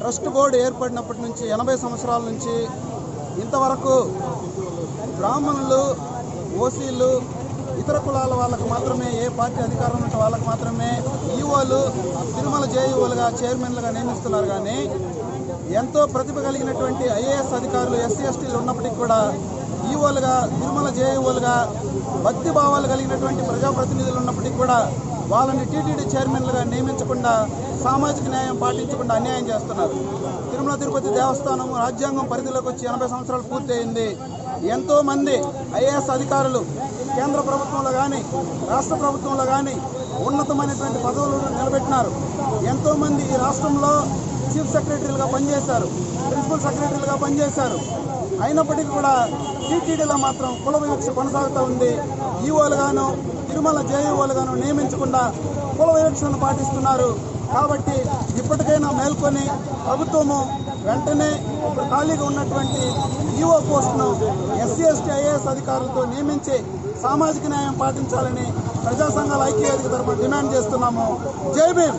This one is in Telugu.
ట్రస్ట్ బోర్డు ఏర్పడినప్పటి నుంచి ఎనభై సంవత్సరాల నుంచి ఇంతవరకు బ్రాహ్మణులు ఓసీలు ఇతర కులాల వాళ్ళకు మాత్రమే ఏ పార్టీ అధికారం ఉంటే వాళ్ళకు మాత్రమే ఈఓలు తిరుమల జేఈఓలుగా చైర్మన్లుగా నియమిస్తున్నారు. కానీ ఎంతో ప్రతిభ కలిగినటువంటి ఐఏఎస్ అధికారులు ఎస్సీ ఎస్టీలు ఉన్నప్పటికీ కూడా ఈఓలుగా తిరుమల జేఈఓలుగా భక్తి భావాలు కలిగినటువంటి ప్రజాప్రతినిధులు ఉన్నప్పటికీ కూడా వాళ్ళని టీటీడీ చైర్మన్లుగా నియమించకుండా సామాజిక న్యాయం పాటించకుండా అన్యాయం చేస్తున్నారు. తిరుమల తిరుపతి దేవస్థానం రాజ్యాంగం పరిధిలోకి వచ్చి ఎనభై సంవత్సరాలు పూర్తయింది. ఎంతోమంది ఐఏఎస్ అధికారులు కేంద్ర ప్రభుత్వంలో కానీ రాష్ట్ర ప్రభుత్వంలో కానీ ఉన్నతమైనటువంటి పదవులు నిలబెట్టినారు. ఎంతోమంది ఈ రాష్ట్రంలో చీఫ్ సెక్రటరీలుగా పనిచేశారు ప్రిన్సిపల్ సెక్రటరీలుగా పనిచేశారు. అయినప్పటికీ కూడా టీటీడీలో మాత్రం కుల వివక్ష కొనసాగుతూ ఉంది. ఈఓలుగాను తిరుమల జేఈఓలుగాను నియమించకుండా కుల వివక్షను పాటిస్తున్నారు. కాబట్టి ఇప్పటికైనా మేల్కొని ప్రభుత్వము వెంటనే ఇప్పుడు ఖాళీగా ఉన్నటువంటి ఈఓ పోస్టును ఎస్సీ ఎస్టీ ఐఏఎస్ అధికారులతో నియమించి సామాజిక న్యాయం పాటించాలని ప్రజా సంఘాల ఐక్యవేదిక తరపున డిమాండ్ చేస్తున్నాము. జై భీమ్!